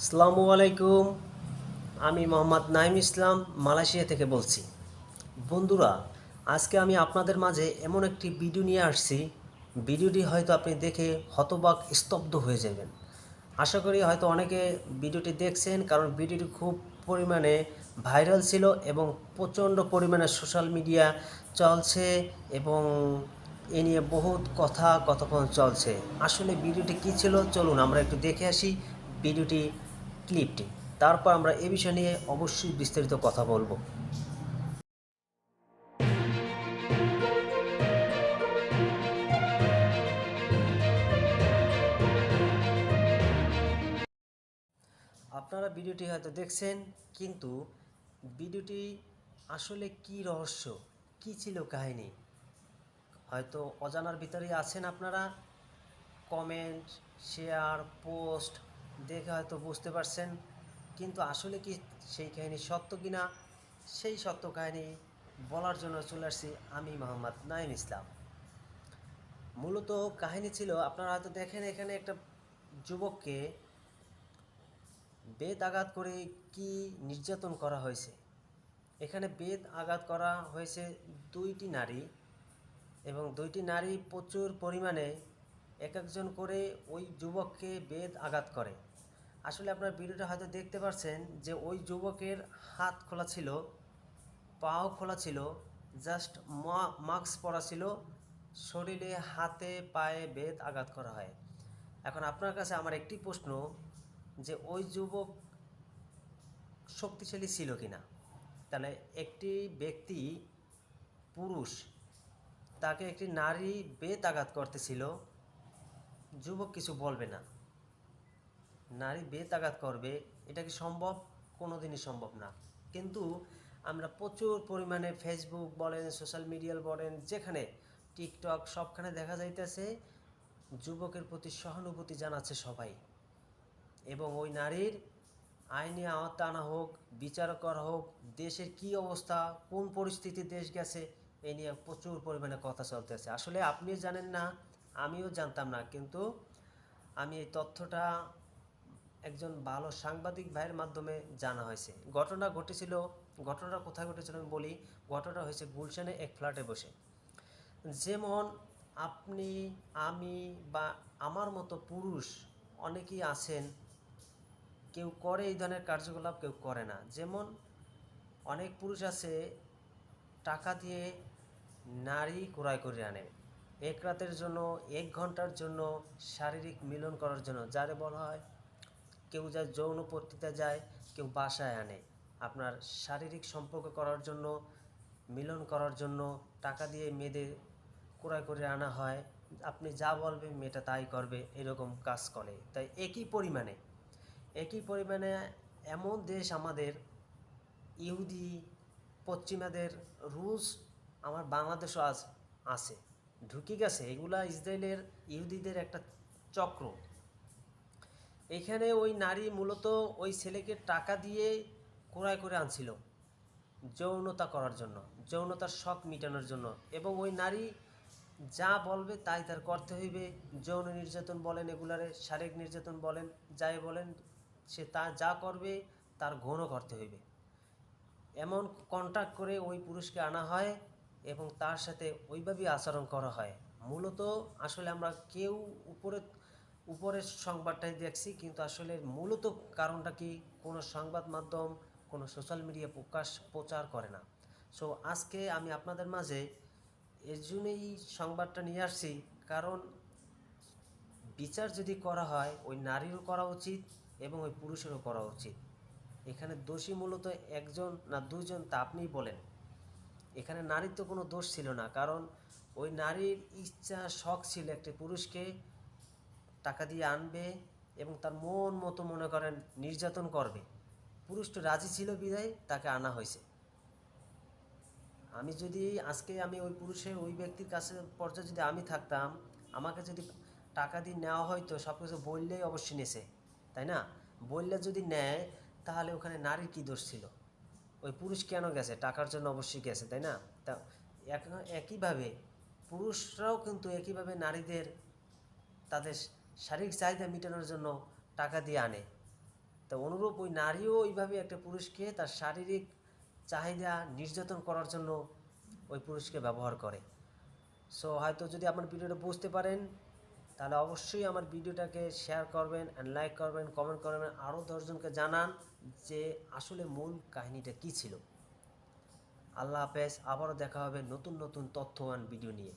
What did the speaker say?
আসসালামু আলাইকুম। আমি মোহাম্মদ নাইম ইসলাম, মালয়েশিয়া থেকে বলছি। বন্ধুরা, আজকে আমি আপনাদের মাঝে এমন একটি ভিডিও নিয়ে আসছি। ভিডিওটি হয়তো আপনি দেখে হতবাক স্তব্ধ হয়ে যাবেন। আশা করি হয়তো অনেকে ভিডিওটি দেখছেন, কারণ ভিডিওটি খুব পরিমাণে ভাইরাল ছিল এবং প্রচণ্ড পরিমাণে সোশ্যাল মিডিয়া চলছে এবং এ নিয়ে বহুত কথা কথোপকথন চলছে। আসলে ভিডিওটি কী ছিল? চলুন আমরা একটু দেখে আসি। ভিডিওটি ক্লিপটি। তারপর আমরা এ বিষয় নিয়ে অবশ্যই বিস্তারিত কথা বলব। আপনারা ভিডিওটি হয়তো দেখছেন, কিন্তু ভিডিওটি আসলে কি রহস্য, কি ছিল কাহিনী, হয়তো অজানার ভিতরেই আছেন আপনারা। কমেন্ট, শেয়ার, পোস্ট দেখে হয়তো বুঝতে পারছেন। কিন্তু আসলে কি সেই কাহিনী সত্য কিনা, সেই সত্য কাহিনী বলার জন্য চলে আসছি আমি মোহাম্মদ নাইম ইসলাম। মূলত কাহিনী ছিল, আপনারা হয়তো দেখেন এখানে একটা যুবককে বেদ আঘাত করে কি নির্যাতন করা হয়েছে। এখানে বেদ আঘাত করা হয়েছে দুইটি নারী এবং দুইটি নারী প্রচুর পরিমাণে এক একজন করে ওই যুবককে বেদ আঘাত করে। আসলে আপনার ভিডিওটা হয়তো দেখতে পাচ্ছেন যে ওই যুবকের হাত খোলা ছিল, পাও খোলা ছিল জাস্ট মাস্ক পরা ছিল, শরীরে হাতে, পায়ে বেদ আঘাত করা হয়। এখন আপনার কাছে আমার একটি প্রশ্ন যে ওই যুবক শক্তিশালী ছিল কিনা? তাহলে একটি ব্যক্তি পুরুষ, তাকে একটি নারী বেত আঘাত করতেছিল, যুবক কিছু বলবে না। নারী বেত আঘাত করবে, এটা কি সম্ভব? কোনোদিনই সম্ভব না। কিন্তু আমরা প্রচুর পরিমাণে ফেসবুক বলেন সোশ্যাল মিডিয়াল বলেন, যেখানে টিকটক সবখানে দেখা যাইতেছে, যুবকের প্রতি সহানুভূতি জানাচ্ছে সবাই। এবং ওই নারীর আইনি আওতা আনা হোক, বিচার করা হোক, দেশের কি অবস্থা, কোন পরিস্থিতি দেশ গেছে এই নিয়ে প্রচুর পরিমাণে কথা চলতেছে। আসলে আপনিও জানেন না, আমিও জানতাম না, কিন্তু আমি এই তথ্যটা একজন ভালো সাংবাদিক ভাইয়ের মাধ্যমে জানা হয়েছে। ঘটনা ঘটেছিল, ঘটনাটা কোথায় ঘটেছিল আমি বলি, ঘটনাটা হয়েছে গুলশানে এক ফ্ল্যাটে বসে। যেমন আপনি, আমি বা আমার মতো পুরুষ অনেকেই আছেন, কেউ করে এই ধরনের কার্যকলাপ, কেউ করে না। যেমন অনেক পুরুষ আছে, টাকা দিয়ে নারী ক্রয় করে আনে। এক রাতের জন্য, এক ঘণ্টার জন্য, শারীরিক মিলন করার জন্য, যারে বলা হয় কেউ যায় যৌন পত্রিকা যায়, কেউ বাসায় আনে। আপনার শারীরিক সম্পর্ক করার জন্য, মিলন করার জন্য টাকা দিয়ে মেয়েদের ক্রয় করে আনা হয়। আপনি যা বলবেন মেয়েটা তাই করবে, এরকম কাজ করে। তাই একই পরিমাণে একই পরিমাণে এমন দেশ আমাদের, ইহুদি, পশ্চিমাদের রুশ আমার বাংলাদেশও আজ আছে। ঢুকে গেছে, এগুলা ইসরায়েলের ইহুদিদের একটা চক্র। এখানে ওই নারী মূলত ওই ছেলেকে টাকা দিয়ে ক্রয় করে আনছিল যৌনতা করার জন্য, যৌনতার শখ মিটানোর জন্য। এবং ওই নারী যা বলবে তাই তার করতে হইবে। যৌন নির্যাতন বলেন এগুলারে, শারীরিক নির্যাতন বলেন, যাই বলেন, সে তা যা করবে তার গৌণ করতে হইবে। এমন কন্ট্যাক্ট করে ওই পুরুষকে আনা হয় এবং তার সাথে ওইভাবেই আচরণ করা হয়। মূলত আসলে আমরা কেউ উপরে উপরের সংবাদটাই দেখছি, কিন্তু আসলে মূলত কারণটা কি? কোনো সংবাদ মাধ্যম, কোনো সোশ্যাল মিডিয়া প্রকাশ, প্রচার করে না। সো আজকে আমি আপনাদের মাঝে এর জন্যই সংবাদটা নিয়ে আসছি। কারণ বিচার যদি করা হয়, ওই নারীরও করা উচিত এবং ওই পুরুষেরও করা উচিত। এখানে দোষী মূলত একজন না দুজন তা আপনিই বলেন। এখানে নারীর তো কোনো দোষ ছিল না, কারণ ওই নারীর ইচ্ছা, শখ ছিল একটি পুরুষকে টাকা দিয়ে আনবে এবং তার মন মতো মনে করেন নির্যাতন করবে। পুরুষটা রাজি ছিল বিদায়, তাকে আনা হয়েছে। আমি যদি আজকে আমি ওই পুরুষের, ওই ব্যক্তির কাছে পর্যায়ে যদি আমি থাকতাম, আমাকে যদি টাকা দিয়ে নেওয়া হয়তো সব কিছু বললেই অবশ্যই নেছে, তাই না? বললে যদি নেয়, তাহলে ওখানে নারীর কী দোষ ছিল? ওই পুরুষ কেন গেছে? টাকার জন্য অবশ্যই গেছে, তাই না? তা এক- একইভাবে পুরুষরাও কিন্তু একইভাবে নারীদের, তাদের শারীরিক চাহিদা মেটানোর জন্য টাকা দিয়ে আনে। তো অনুরূপ ওই নারীও ওইভাবে একটা পুরুষকে তার শারীরিক চাহিদা নির্যাতন করার জন্য ওই পুরুষকে ব্যবহার করে। সো হয়তো যদি আপনার ভিডিওটা বুঝতে পারেন, তাহলে অবশ্যই আমার ভিডিওটাকে শেয়ার করবেন অ্যান্ড লাইক করবেন কমেন্ট করবেন, আরও দশজনকে জানান যে আসলে মূল কাহিনীটা কী ছিল। আল্লাহ হাফেজ, আবারও দেখা হবে নতুন নতুন তথ্যবান ভিডিও নিয়ে।